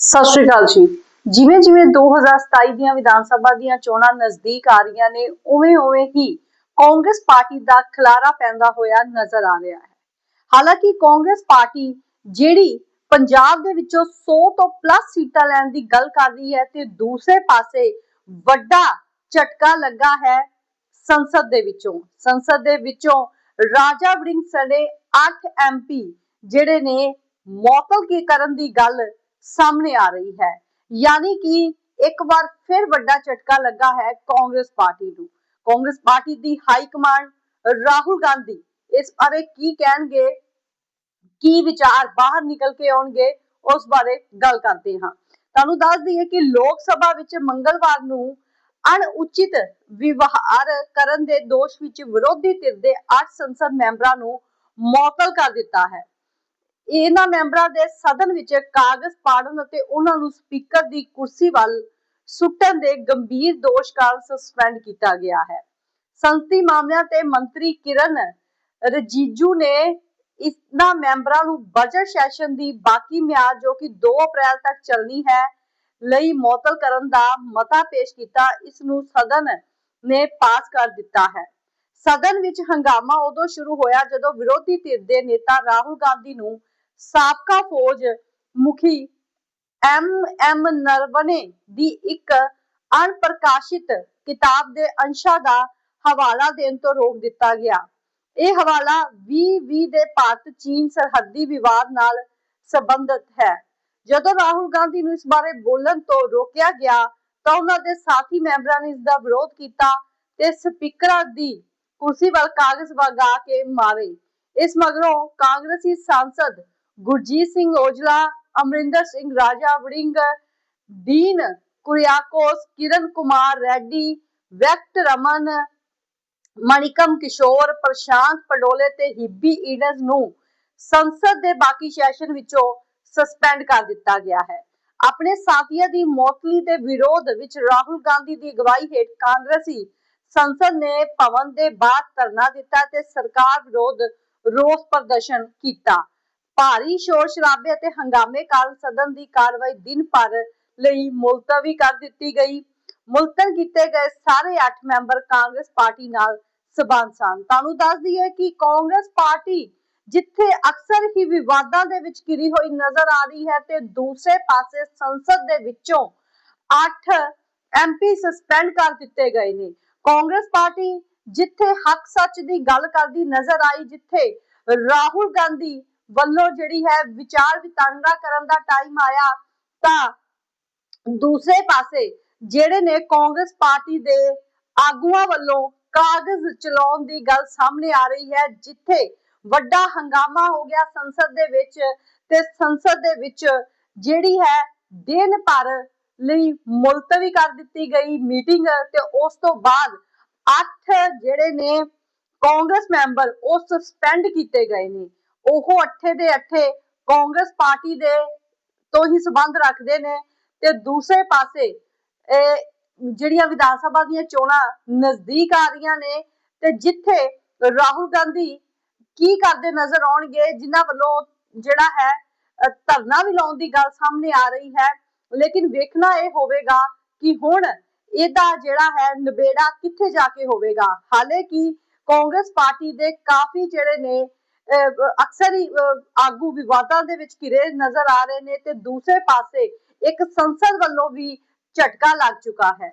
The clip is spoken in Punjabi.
ਸਤਿ ਸ਼੍ਰੀ ਅਕਾਲ ਜੀ। ਜਿਵੇਂ ਜਿਵੇਂ 2027 ਦੀਆਂ ਵਿਧਾਨ ਸਭਾ ਦੀਆਂ ਚੋਣਾਂ ਨਜ਼ਦੀਕ ਆ ਰਹੀਆਂ ਨੇ, ਉਵੇਂ ਉਵੇਂ ਹੀ ਕਾਂਗਰਸ ਪਾਰਟੀ ਦਾ ਖਲਾਰਾ ਪੈਂਦਾ ਹੋਇਆ ਨਜ਼ਰ ਆ ਰਿਹਾ ਹੈ। ਹਾਲਾਂਕਿ ਕਾਂਗਰਸ ਪਾਰਟੀ ਜਿਹੜੀ ਪੰਜਾਬ ਦੇ ਵਿੱਚੋਂ 100 ਤੋਂ ਪਲੱਸ ਸੀਟਾਂ ਲੈਣ ਦੀ ਗੱਲ ਕਰ ਰਹੀ ਹੈ ਤੇ ਦੂਸਰੇ ਪਾਸੇ ਵੱਡਾ ਝਟਕਾ ਲੱਗਾ ਹੈ ਸੰਸਦ ਦੇ ਵਿੱਚੋਂ। ਸੰਸਦ ਦੇ ਵਿੱਚੋਂ ਰਾਜਾ ਵੜਿੰਗ ਸਣੇ 8 ਐਮਪੀ ਜਿਹੜੇ ਨੇ ਮੌਤਲ ਕੀ ਕਰਨ ਦੀ ਗੱਲ ਸਾਹਮਣੇ ਆ ਰਹੀ ਹੈ। ਯਾਨੀ ਕਿ ਇੱਕ ਵਾਰ ਫਿਰ ਵੱਡਾ ਝਟਕਾ ਲੱਗਾ ਹੈ ਕਾਂਗਰਸ ਪਾਰਟੀ ਨੂੰ। ਕਾਂਗਰਸ ਪਾਰਟੀ ਦੀ ਹਾਈ ਕਮਾਂਡ ਰਾਹੁਲ ਗਾਂਧੀ, ਇਸ ਬਾਰੇ ਕੀ ਕਹਿਣਗੇ, ਕੀ ਵਿਚਾਰ ਬਾਹਰ ਨਿਕਲ ਕੇ ਆਉਣਗੇ, ਉਸ ਬਾਰੇ ਗੱਲ ਕਰਦੇ ਹਾਂ। ਤੁਹਾਨੂੰ ਦੱਸ ਦਈਏ ਕਿ ਲੋਕ ਸਭਾ ਵਿੱਚ ਮੰਗਲਵਾਰ ਨੂੰ ਅਣਉਚਿਤ ਵਿਵਹਾਰ ਕਰਨ ਦੇ ਦੋਸ਼ ਵਿੱਚ ਵਿਰੋਧੀ ਧਿਰ ਦੇ 8 ਸੰਸਦ ਮੈਂਬਰਾਂ ਨੂੰ ਮੁਅੱਤਲ ਕਰ ਦਿੱਤਾ ਹੈ। ਇਹਨਾਂ ਮੈਂਬਰਾਂ ਦੇ ਸਦਨ ਵਿੱਚ ਕਾਗਜ਼ ਪਾੜਨ ਅਤੇ ਉਹਨਾਂ ਨੂੰ ਸਪੀਕਰ ਦੀ ਕੁਰਸੀ ਵੱਲ ਸੁੱਟਣ ਦੇ ਗੰਭੀਰ ਦੋਸ਼ ਕਾਰਨ ਸਸਪੈਂਡ ਕੀਤਾ ਗਿਆ ਹੈ। ਸੰਸਦੀ ਮਾਮਲਿਆਂ ਤੇ ਮੰਤਰੀ ਕਿਰਨ ਰਜੀਜੂ ਨੇ ਇਹਨਾਂ ਮੈਂਬਰਾਂ ਨੂੰ ਬਜਟ ਸੈਸ਼ਨ ਦੀ ਬਾਕੀ ਮਿਆਦ ਜੋ ਕਿ 2 ਅਪ੍ਰੈਲ ਤੱਕ ਚੱਲਣੀ ਹੈ ਲਈ ਮੌਤਲ ਕਰਨ ਦਾ ਮਤਾ ਪੇਸ਼ ਕੀਤਾ, ਇਸ ਨੂੰ ਸਦਨ ਨੇ ਪਾਸ ਕਰ ਦਿੱਤਾ ਹੈ। ਸਦਨ ਵਿੱਚ ਹੰਗਾਮਾ ਉਦੋਂ ਸ਼ੁਰੂ ਹੋਇਆ ਜਦੋਂ ਵਿਰੋਧੀ ਧਿਰ ਦੇ ਨੇਤਾ ਰਾਹੁਲ ਗਾਂਧੀ ਨੂੰ ਸਾਬਕਾ ਫੌਜ ਮੁਖੀ ਐਮ ਐਮ ਨਰਵਨੇ ਦੀ ਇੱਕ ਅਣਪ੍ਰਕਾਸ਼ਿਤ ਕਿਤਾਬ ਦੇ ਅੰਸ਼ਾਂ ਦਾ ਹਵਾਲਾ ਦੇਣ ਤੋਂ ਰੋਕ ਦਿੱਤਾ ਗਿਆ। ਇਹ ਹਵਾਲਾ 2020 ਦੇ ਭਾਰਤ ਚੀਨ ਸਰਹੱਦੀ ਵਿਵਾਦ ਨਾਲ ਸੰਬੰਧਿਤ ਹੈ। ਜਦੋਂ ਰਾਹੁਲ ਗਾਂਧੀ ਨੂੰ ਇਸ ਬਾਰੇ ਬੋਲਣ ਤੋਂ ਰੋਕਿਆ ਗਿਆ, ਤਾਂ ਉਹਨਾਂ ਦੇ ਸਾਥੀ ਮੈਂਬਰਾਂ ਨੇ ਇਸ ਦਾ ਵਿਰੋਧ ਕੀਤਾ ਤੇ ਸਪੀਕਰਾਂ ਦੀ ਕੁਰਸੀ ਵੱਲ ਕਾਗਜ਼ ਵਗਾ ਕੇ ਮਾਰੇ। ਇਸ ਮਗਰੋਂ ਕਾਂਗਰਸੀ ਸਾਂਸਦ ਗੁਰਜੀਤ ਸਿੰਘ ਔਜਲਾ, ਅਮਰਿੰਦਰ ਸਿੰਘ ਰਾਜਾ ਵੜਿੰਗ ਦੀਨ ਕੁਰਿਆਕੋਸ, ਕਿਰਨ ਕੁਮਾਰ ਰੈਡੀ ਵੈਕਟ ਰਮਨ, ਮਣਿਕਮ ਕਿਸ਼ੋਰ, ਪ੍ਰਸ਼ਾਂਤ ਪਡੋਲੇ ਤੇ ਹਿੱਬੀ ਈਡਨਸ ਨੂੰ ਸੰਸਦ ਦੇ ਬਾਕੀ ਸੈਸ਼ਨ ਵਿੱਚੋਂ ਸਸਪੈਂਡ ਕਰ ਦਿੱਤਾ ਗਿਆ ਹੈ। ਆਪਣੇ ਸਾਥੀਆਂ ਦੀ ਮੌਤਲੀ ਦੇ ਵਿਰੋਧ ਵਿੱਚ ਰਾਹੁਲ ਗਾਂਧੀ ਦੀ ਅਗਵਾਈ ਹੇਠ ਕਾਂਗਰਸੀ ਸੰਸਦ ਨੇ ਭਵਨ ਦੇ ਬਾਹਰ ਧਰਨਾ ਦਿੱਤਾ ਤੇ ਸਰਕਾਰ ਵਿਰੋਧ ਰੋਸ ਪ੍ਰਦਰਸ਼ਨ ਕੀਤਾ। ਭਾਰੀ ਸ਼ੋਰ ਸ਼ਰਾਬੇ ਅਤੇ ਹੰਗਾਮੇ ਕਾਰਨ ਸਦਨ ਦੀ ਕਾਰਵਾਈ ਦਿਨ ਭਰ ਲਈ ਮੁਲਤਵੀ ਕਰ ਦਿੱਤੀ ਗਈ। ਮੁਲਤਨ ਕੀਤੇ ਗਏ ਸਾਰੇ 8 ਮੈਂਬਰ ਕਾਂਗਰਸ ਪਾਰਟੀ ਨਾਲ ਸਬੰਧ ਸਨ। ਤੁਹਾਨੂੰ ਦੱਸ ਦਈਏ ਕਿ ਕਾਂਗਰਸ ਪਾਰਟੀ ਜਿੱਥੇ ਅਕਸਰ ਹੀ ਵਿਵਾਦਾਂ ਦੇ ਵਿੱਚ ਘਿਰੀ ਹੋਈ ਨਜ਼ਰ ਆ ਰਹੀ ਹੈ ਤੇ ਦੂਸਰੇ ਪਾਸੇ ਸੰਸਦ ਦੇ ਵਿੱਚੋਂ 8 ਐਮਪੀ ਸਸਪੈਂਡ ਕਰ ਦਿੱਤੇ ਗਏ ਨੇ। ਕਾਂਗਰਸ ਪਾਰਟੀ ਜਿੱਥੇ ਹੱਕ ਸੱਚ ਦੀ ਗੱਲ ਕਰਦੀ ਨਜ਼ਰ ਆਈ, ਜਿੱਥੇ ਰਾਹੁਲ ਗਾਂਧੀ ਵੱਲੋਂ ਜਿਹੜੀ ਹੈ ਵਿਚਾਰ ਵਿਤੰਡਾ ਕਰਨ ਦਾ ਟਾਈਮ ਆਇਆ ਤਾਂ ਦੂਸਰੇ ਪਾਸੇ ਜਿਹੜੇ ਨੇ ਕਾਂਗਰਸ ਪਾਰਟੀ ਦੇ ਆਗੂਆਂ ਵੱਲੋਂ ਕਾਗਜ਼ ਚਲਾਉਣ ਦੀ ਗੱਲ ਸਾਹਮਣੇ ਆ ਰਹੀ ਹੈ, ਜਿੱਥੇ ਵੱਡਾ ਹੰਗਾਮਾ ਹੋ ਗਿਆ ਸੰਸਦ ਦੇ ਵਿੱਚ ਤੇ ਸੰਸਦ ਦੇ ਵਿੱਚ ਜਿਹੜੀ ਹੈ ਦਿਨ ਭਰ ਲਈ ਮੁਲਤਵੀ ਕਰ ਦਿੱਤੀ ਗਈ ਮੀਟਿੰਗ ਤੇ ਉਸ ਤੋਂ ਬਾਅਦ ਅੱਠ ਜਿਹੜੇ ਨੇ ਕਾਂਗਰਸ ਮੈਂਬਰ ਉਹ ਸਸਪੈਂਡ ਕੀਤੇ ਗਏ ਨੇ। ਉਹ ਅੱਠੇ ਦੇ ਅੱਠੇ ਕਾਂਗਰਸ ਪਾਰਟੀ ਦੇ ਤੋਂ ਹੀ ਸਬੰਧ ਰੱਖਦੇ ਨੇ ਤੇ ਦੂਸਰੇ ਪਾਸੇ ਜਿਹੜੀਆਂ ਵਿਧਾਨ ਸਭਾ ਦੀਆਂ ਚੋਣਾਂ ਨਜ਼ਦੀਕ ਆ ਰਹੀਆਂ ਨੇ ਤੇ ਜਿੱਥੇ ਰਾਹੁਲ ਗਾਂਧੀ ਕੀ ਕਰਦੇ ਨਜ਼ਰ ਆਉਣਗੇ, ਜਿਨ੍ਹਾਂ ਵੱਲੋਂ ਜਿਹੜਾ ਹੈ ਧਰਨਾ ਵੀ ਲਾਉਣ ਦੀ ਗੱਲ ਸਾਹਮਣੇ ਆ ਰਹੀ ਹੈ। ਲੇਕਿਨ ਵੇਖਣਾ ਇਹ ਹੋਵੇਗਾ ਕਿ ਹੁਣ ਇਹਦਾ ਜਿਹੜਾ ਹੈ ਨਿਬੇੜਾ ਕਿੱਥੇ ਜਾ ਕੇ ਹੋਵੇਗਾ। ਹਾਲੇ ਕਿ ਕਾਂਗਰਸ ਪਾਰਟੀ ਦੇ ਕਾਫੀ ਜਿਹੜੇ ਨੇ ਅਕਸਰ ਹੀ ਆਗੂ ਵਿਵਾਦਾਂ ਦੇ ਵਿੱਚ ਘਿਰੇ ਨਜ਼ਰ ਆ ਰਹੇ ਨੇ ਤੇ ਦੂਸਰੇ ਪਾਸੇ ਇੱਕ ਸੰਸਦ ਵੱਲੋਂ ਵੀ ਝਟਕਾ ਲੱਗ ਚੁੱਕਾ ਹੈ।